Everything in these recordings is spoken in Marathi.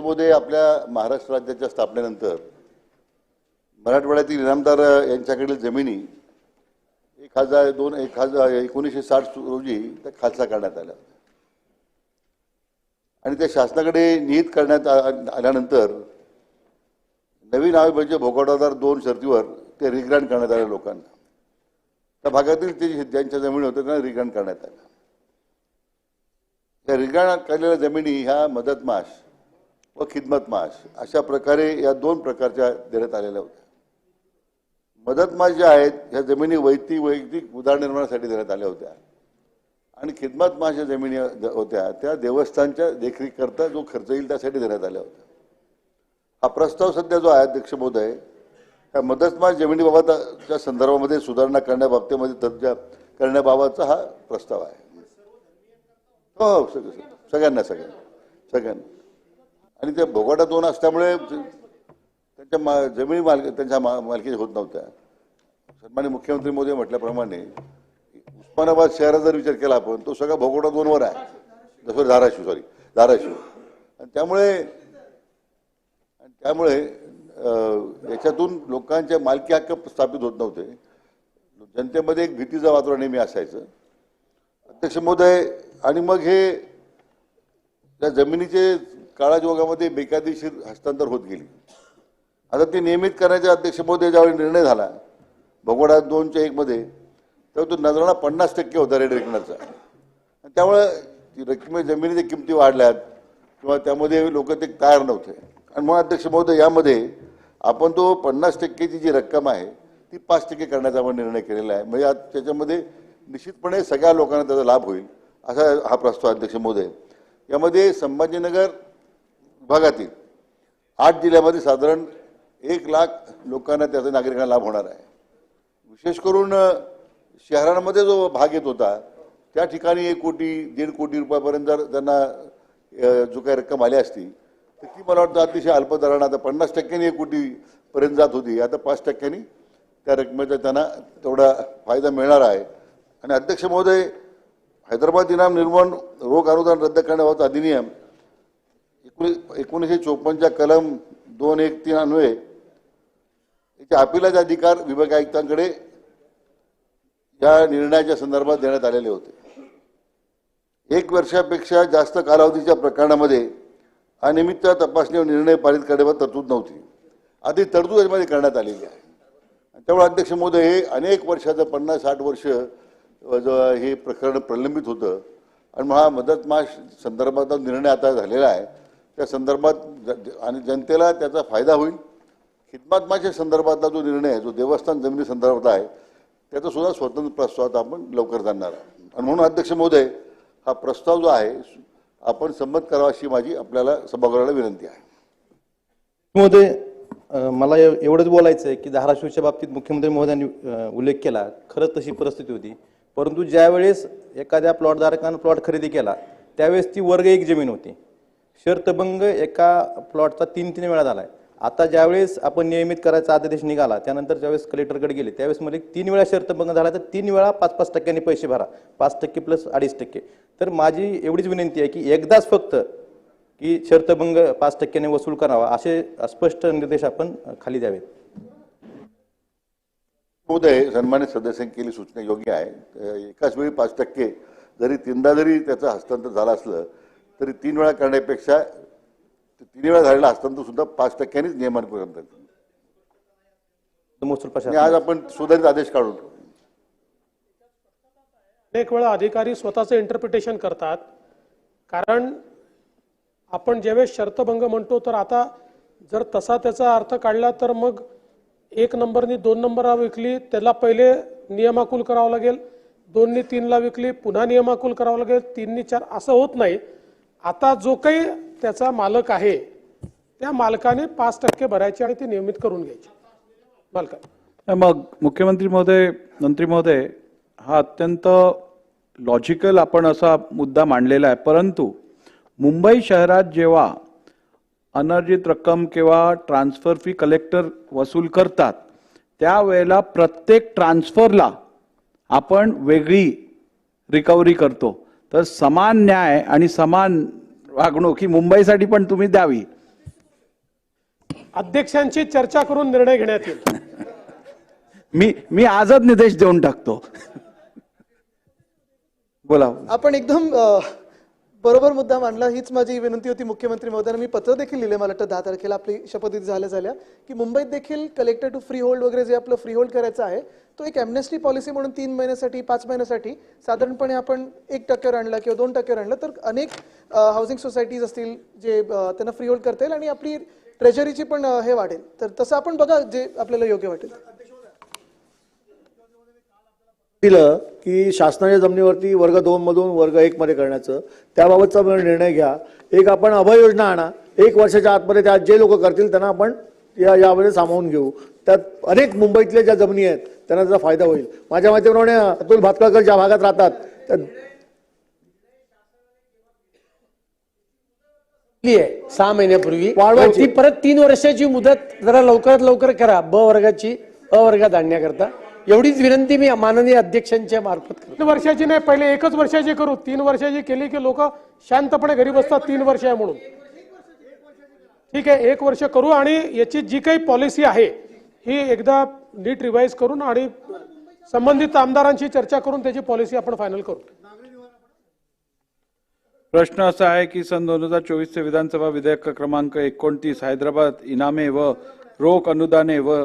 मध्ये आपल्या महाराष्ट्र राज्याच्या स्थापनेनंतर मराठवाड्यातील इनामदार यांच्याकडील जमिनी एक हजार दोन एक हजार एकोणीसशे साठ रोजी त्या खालसा करण्यात आल्या. आणि त्या शासनाकडे निहित करण्यात आल्यानंतर नवीन आयोगाचे म्हणजे भोगावदार दोन शर्तीवर ते रिग्रँड करण्यात आले लोकांना. त्या भागातील ते ज्यांच्या जमिनी होत्या त्यांना रिग्रँड करण्यात आल्या. त्या रिग्रँड केलेल्या जमिनी ह्या मदतमाश व खिदमतमाश अशा प्रकारे या दोन प्रकारच्या देण्यात आलेल्या होत्या. मदतमाश ज्या आहेत ह्या जमिनी वैयक्तिक वैयक्तिक उदारनिर्माणासाठी देण्यात आल्या होत्या. आणि खिदमतमाश ज्या जमिनी होत्या त्या देवस्थानच्या देखरेखीकरता जो खर्च येईल त्यासाठी देण्यात आल्या होत्या. हा प्रस्ताव सध्या जो आहे अध्यक्ष महोदय त्या मदतमाश जमिनीबाबतच्या संदर्भामध्ये सुधारणा करण्याबाबतीमध्ये तज्ज्ञ करण्याबाबतचा हा प्रस्ताव आहे. हो हो सगळं सगळं. सगळ्यांना सगळ्यांना सगळ्यांना. आणि त्या भोगाटा दोन असल्यामुळे त्यांच्या मा जमिनी मालक त्यांच्या मा मालकी होत नव्हत्या. सन्मान्य मुख्यमंत्री मोदी म्हटल्याप्रमाणे उस्मानाबाद शहराचा जर विचार केला आपण तो सगळा भोगोटा दोनवर आहे. जसं धाराशिव सॉरी धाराशिव. आणि त्यामुळे आणि त्यामुळे याच्यातून लोकांचे मालकी हक्क स्थापित होत नव्हते. जनतेमध्ये एक भीतीचं वातावरण नेहमी असायचं. अध्यक्ष महोदय आणि मग हे त्या जमिनीचे काळाजोगामध्ये बेकायदेशीर हस्तांतर होत गेली. आता ती नियमित करण्याच्या अध्यक्ष महोदय ज्यावेळी निर्णय झाला भगोडा दोनच्या एकमध्ये तर तो नजराणा पन्नास टक्के होता रेड रेकणारचा त्यामुळं त्यामुळे ती रकमे जमिनीच्या किमती वाढल्यात किंवा त्यामध्ये लोक ते तयार नव्हते. आणि मग अध्यक्ष महोदय यामध्ये आपण तो पन्नास टक्केची जी रक्कम आहे ती पाच टक्के करण्याचा आपण निर्णय केलेला आहे. म्हणजे आज त्याच्यामध्ये निश्चितपणे सगळ्या लोकांना त्याचा लाभ होईल असा हा प्रस्ताव अध्यक्ष महोदय. यामध्ये संभाजीनगर भागातील आठ जिल्ह्यामध्ये साधारण एक लाख लोकांना त्याचा नागरिकांना लाभ होणार आहे. विशेष करून शहरांमध्ये जो भाग येत होता त्या ठिकाणी एक कोटी दीड कोटी रुपयापर्यंत जर त्यांना जो काही रक्कम आली असती तर ती मला वाटतं अतिशय अल्प दरानं आता पन्नास टक्क्यांनी एक कोटीपर्यंत जात होती. आता पाच टक्क्यांनी त्या रकमेचा त्यांना तेवढा फायदा मिळणार आहे. आणि अध्यक्ष महोदय हैदराबाद इनाम निर्माण रोग अनुदान रद्द करण्याबाबत अधिनियम एकोणीसशे चोपन्नच्या कलम दोन एक तीन अन्वये याचे अपिलाचे अधिकार विभाग आयुक्तांकडे या निर्णयाच्या संदर्भात देण्यात आलेले होते. एक वर्षापेक्षा जास्त कालावधीच्या प्रकरणामध्ये अनियमित तपासणी व निर्णय पारित करण्यावर तरतूद नव्हती. आधी तरतूद याच्यामध्ये करण्यात आलेली आहे. त्यामुळे अध्यक्ष महोदय हे अनेक वर्षाचं पन्नास साठ वर्ष हे प्रकरण प्रलंबित होतं. आणि मग हा मदतमाश संदर्भात निर्णय आता झालेला आहे. त्या संदर्भात ज- ज- आणि जनतेला त्याचा फायदा होईल. हितमात्माच्या संदर्भातला जो निर्णय आहे जो देवस्थान जमिनी संदर्भात आहे त्याचा सुद्धा स्वतंत्र प्रस्ताव आपण लवकर जाणणार आहे आणि म्हणून अध्यक्ष महोदय हा प्रस्ताव जो आहे आपण संमत करावा अशी माझी आपल्याला सभागृहाला विनंती आहे. महोदय मला एवढंच बोलायचं आहे की धाराशिवच्या बाबतीत मुख्यमंत्री महोदयांनी उल्लेख केला. खरंच तशी परिस्थिती होती. परंतु ज्यावेळेस एखाद्या प्लॉटधारकानं प्लॉट खरेदी केला त्यावेळेस ती वर्ग एक जमीन होती. शर्तभंग एका प्लॉटचा तीन तीन वेळा झालाय. आता ज्यावेळेस आपण नियमित करायचा आदेश निघाला त्यानंतर ज्यावेळेस कलेक्टरकडे गेले त्यावेळेस म्हणजे तीन वेळा शर्तभंग झाला तर तीन वेळा पाच पाच टक्क्यांनी पैसे भरा. पाच टक्के प्लस अडीच टक्के. तर माझी एवढीच विनंती आहे की एकदाच फक्त की शर्तभंग पाच टक्क्याने वसूल करावा असे स्पष्ट निर्देश आपण खाली द्यावेत. उदय सन्मानित सदस्यांनी केली सूचना योग्य आहे. एकाच वेळी पाच टक्के जरी तीनदा जरी त्याचं हस्तांतर झालं असलं तरी तीन वेळा करण्यापेक्षा ते तीन वेळा झालेलं हस्तांतर सुद्धा पाच टक्क्यांनीच नियमन करतात. आज आपण सुधारित आदेश काढून. अनेक वेळा अधिकारी स्वतःचं इंटरप्रिटेशन करतात. कारण आपण ज्यावेळेस शर्तभंग म्हणतो तर आता जर तसा त्याचा अर्थ काढला तर मग एक नंबरनी दोन नंबरला विकली त्याला पहिले नियमाकुल करावं लागेल. दोननी तीनला विकली पुन्हा नियमाकुल करावं लागेल. तीननी चार असं होत नाही. आता जो काही त्याचा मालक आहे त्या मालकाने पाच टक्के भरायचे आणि ती नियमित करून घ्यायची. मालका मग मुख्यमंत्री महोदय मंत्री महोदय हा अत्यंत लॉजिकल आपण असा मुद्दा मांडलेला आहे. परंतु मुंबई शहरात जेव्हा अनर्जित रक्कम किंवा ट्रान्सफर फी कलेक्टर वसूल करतात त्यावेळेला प्रत्येक ट्रान्सफरला आपण वेगळी रिकव्हरी करतो. तर समान न्याय आणि समान वागणूक ही मुंबईसाठी पण तुम्ही द्यावी. अध्यक्षांची चर्चा करून निर्णय घेण्यात येईल. मी मी आजच निदेश देऊन टाकतो. बोला. आपण एकदम बरोबर मुद्दा मांडला. हीच माझी विनंती होती मुख्यमंत्री महोदयांना. मी पत्र देखील लिहिले मला वाटतं दहा तारखेला. आपली शपथविधी झाल्या झाल्या. की मुंबईत देखील कलेक्टर टू फ्री होल्ड वगैरे जे आपलं फ्री होल्ड करायचं आहे तो एक एमनेस्टी पॉलिसी म्हणून तीन महिन्यासाठी पाच महिन्यासाठी साधारणपणे आपण एक टक्क्यावर आणला किंवा दोन टक्क्यावर आणलं. तर अनेक हाऊसिंग सोसायटीज असतील जे त्यांना फ्री होल्ड करता येईल आणि आपली ट्रेजरीची पण हे वाढेल. तर तसं आपण बघा जे आपल्याला योग्य वाटेल. दिलं की शासनाच्या जमिनीवरती वर्ग दोन मधून वर्ग एक मध्ये करण्याचं त्याबाबतचा निर्णय घ्या. एक आपण अभय योजना आणा. एक वर्षाच्या आतमध्ये त्यात जे लोक करतील त्यांना आपण या यामध्ये सामावून घेऊ. त्यात अनेक मुंबईतल्या ज्या जमिनी आहेत त्यांना त्याचा फायदा होईल. माझ्या माहितीप्रमाणे अतुल भातखळकर ज्या भागात राहतात त्या आहे सहा महिन्यापूर्वी. वाढवायची. ती परत तीन वर्षाची मुदत जरा लवकरात लवकर करा. ब वर्गाची अ वर्गात आणण्याकरता. एवढीच विनंती मी माननीय अध्यक्षांच्या मार्फत करतो. तीन वर्षाची नाही पहिले एकच वर्षाची करू तीन वर्षाची केली की लोक शांतपणे घरी बसतात तीन वर्ष आहे म्हणून. ठीक आहे एक वर्ष करू आणि याची जी काही पॉलिसी आहे ही एकदा नीट रिवाईज करून आणि संबंधित आमदारांशी चर्चा करून त्याची पॉलिसी आपण फायनल करू. प्रश्न असा आहे की सन दोन हजार चोवीसचे विधानसभा विधेयक क्रमांक एकोणतीस हैदराबाद इनामे व रोख अनुदाने व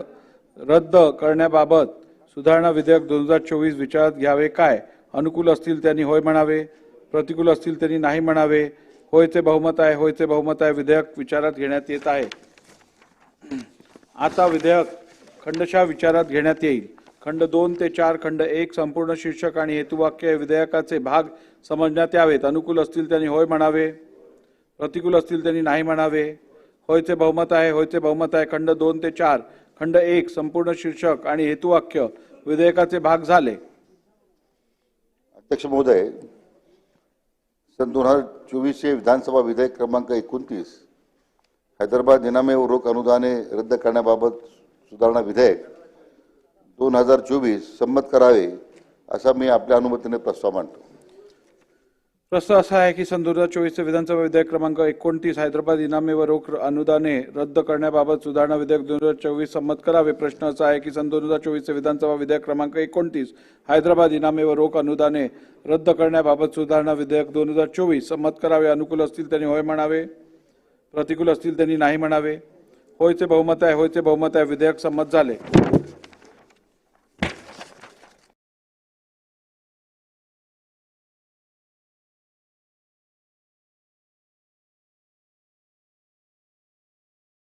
रद्द करण्याबाबत सुधारणा विधेयक दोन हजार चोवीस विचारात घ्यावे काय? अनुकूल असतील त्यांनी होय म्हणावे. प्रतिकूल असतील त्यांनी नाही म्हणावे. होयचे बहुमत आहे होयचे बहुमत आहे विधेयक विचारात घेण्यात येत आहे. आता विधेयक खंडशः विचारात घेण्यात येईल. खंड दोन ते चार खंड एक संपूर्ण शीर्षक आणि हेतुवाक्य विधेयकाचे भाग समजण्यात यावेत. अनुकूल असतील त्यांनी होय म्हणावे. प्रतिकूल असतील त्यांनी नाही म्हणावे. होयचे बहुमत आहे होयचे बहुमत आहे. खंड दोन ते चार खंड एक संपूर्ण शीर्षक आणि हेतुवाक्य विधेयकाचे भाग झाले. अध्यक्ष महोदय सन दोन हजार चोवीसचे विधानसभा विधेयक क्रमांक एकोणतीस हैदराबाद इनामे व रोख अनुदाने रद्द करण्याबाबत सुधारणा विधेयक दोन हजार चोवीस संमत करावे असा मी आपल्या अनुमतीने प्रस्ताव मांडतो. प्रश्न असा आहे की सन दोन हजार चोवीसचे विधानसभा विधेयक क्रमांक एकोणतीस हैदराबाद इनामे व रोख अनुदाने रद्द करण्याबाबत सुधारणा विधेयक दोन हजार चोवीस संमत करावे. प्रश्न असा आहे की सन दोन हजार चोवीसचे विधानसभा विधेयक क्रमांक एकोणतीस हैदराबाद इनामे व रोख अनुदाने रद्द करण्याबाबत सुधारणा विधेयक दोन हजार चोवीस संमत करावे. अनुकूल असतील त्यांनी होय म्हणावे. प्रतिकूल असतील त्यांनी नाही म्हणावे. होयचे बहुमत आहे होयचे बहुमत आहे विधेयक संमत झाले.